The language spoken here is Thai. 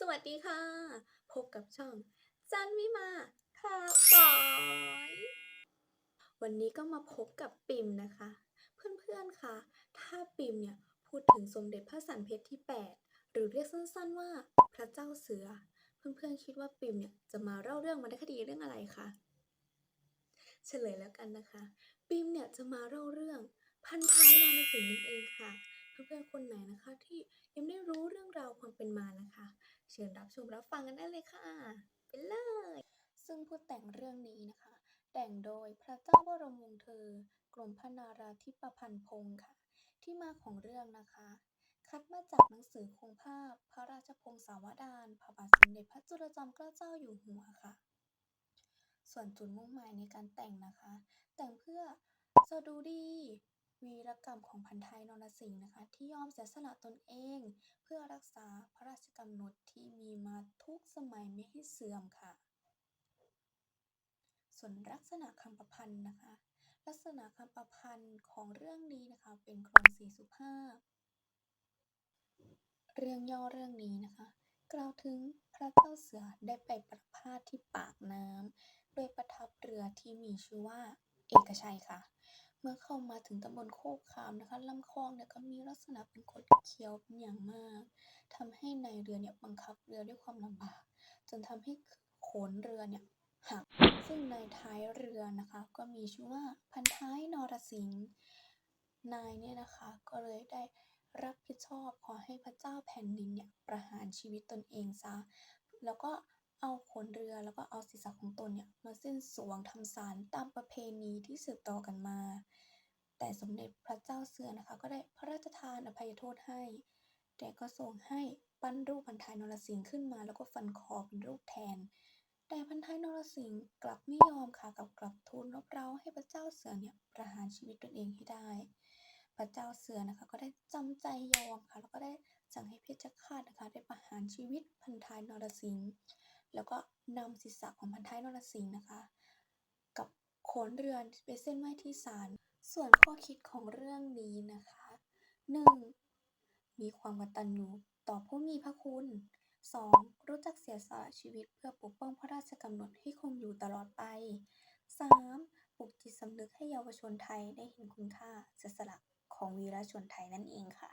สวัสดีค่ะ พบกับช่อง จันวิมาข่าบอยวันนี้ก็มาพบกับปิมนะคะ เพื่อนๆคะถ้าปิมเนี่ยพูดถึงสมเด็จพระสันเพชรที่ 8 หรือเรียกสั้นๆว่าพระเจ้าเสือ เพื่อนๆคิดว่าปิมเนี่ยจะมาเล่าเรื่องวรรณคดีเรื่องอะไรคะเฉลยแล้วกันนะคะ ปิมเนี่ยจะมาเล่าเรื่องพันท้ายนรสิงนั่นเองค่ะ เพื่อนๆคนไหนนะคะที่ยังไม่รู้เรื่องราวความเป็นมานะคะ เชิญรับชมรับฟังกันได้เลยค่ะไปเลย ซึ่งผู้แต่งเรื่องนี้นะคะ แต่งโดยพระเจ้าบรมวงศ์เธอกรมพระนาราธิปพันธ์พงศ์ค่ะ ที่มาของเรื่องนะคะ คัดมาจากหนังสือคงภาพ พระราชพงศาวดารพระบาทสมเด็จพระจุลจอมเกล้าเจ้าอยู่หัวค่ะ ส่วนจุดมุ่งหมายในการแต่งนะคะ แต่งเพื่อจะดูดี วีรกรรมของพันท้ายนรสิงห์นะคะ ที่ยอมเสียสละตนเอง เพื่อรักษาพระราชกำหนดที่มีมาทุกสมัยไม่ให้เสื่อมค่ะ ส่วนลักษณะคำประพันธ์นะคะ ลักษณะคำประพันธ์ของเรื่องนี้นะคะ เป็นโครงสีสุภาพ เรื่องย่อเรื่องนี้นะคะ กล่าวถึงพระเจ้าเสือได้ไปประพาสที่ปากน้ำโดยประทับเรือที่มีชื่อว่า เอกชัยค่ะ เมื่อเข้ามาถึงตำบลโคกขามนะคะลำคลองเนี่ยก็มีลักษณะเป็นคดเคี้ยวเป็นอย่างมากทำให้นายเรือเนี่ยบังคับเรือด้วยความลำบาก จนทำให้โขนเรือเนี่ยหัก ซึ่งในท้ายเรือนะคะ ก็มีชื่อว่าพันท้ายนรสิงห์นายเนี่ยนะคะก็เลยได้รับผิดชอบขอให้พระเจ้าแผ่นดินเนี่ยประหารชีวิตตนเองซะ แล้วก็ เอาขนเรือแล้วก็เอาศีรษะของตนเนี่ยมาสิ้นสวงทำสารตามประเพณีที่สืบต่อกันมา แต่สมเด็จพระเจ้าเสือนะคะ ก็ได้พระราชทานอภัยโทษให้ แต่ก็ทรงให้ปั้นรูปพันท้ายนรสิงห์ขึ้นมาแล้วก็ฟันคอเป็นรูปแทน แต่พันท้ายนรสิงห์กลับไม่ยอมค่ะกลับกลับทูลรบเร้าให้พระเจ้าเสือเนี่ยประหารชีวิตตนเองให้ได้ พระเจ้าเสือนะคะ ก็ได้จำใจยอมค่ะแล้วก็ได้สั่งให้เพชฌฆาตนะคะได้ประหารชีวิตพันท้ายนรสิงห์ แล้วก็นำศีรษะของพันท้ายนรสิงห์นะคะ กับโขนเรือนไปเส้นไหว้ที่ศาลส่วนข้อคิดของเรื่องนี้นะคะ 1. มีความกตัญญูต่อผู้มีพระคุณ 2. รู้จักเสียสละชีวิตเพื่อปกป้องพระราชกำหนดให้คงอยู่ตลอดไป 3. ปลุกจิตสำนึกให้เยาวชนไทยได้เห็นคุณค่าเสียสละของวีรชนไทยนั่นเองค่ะ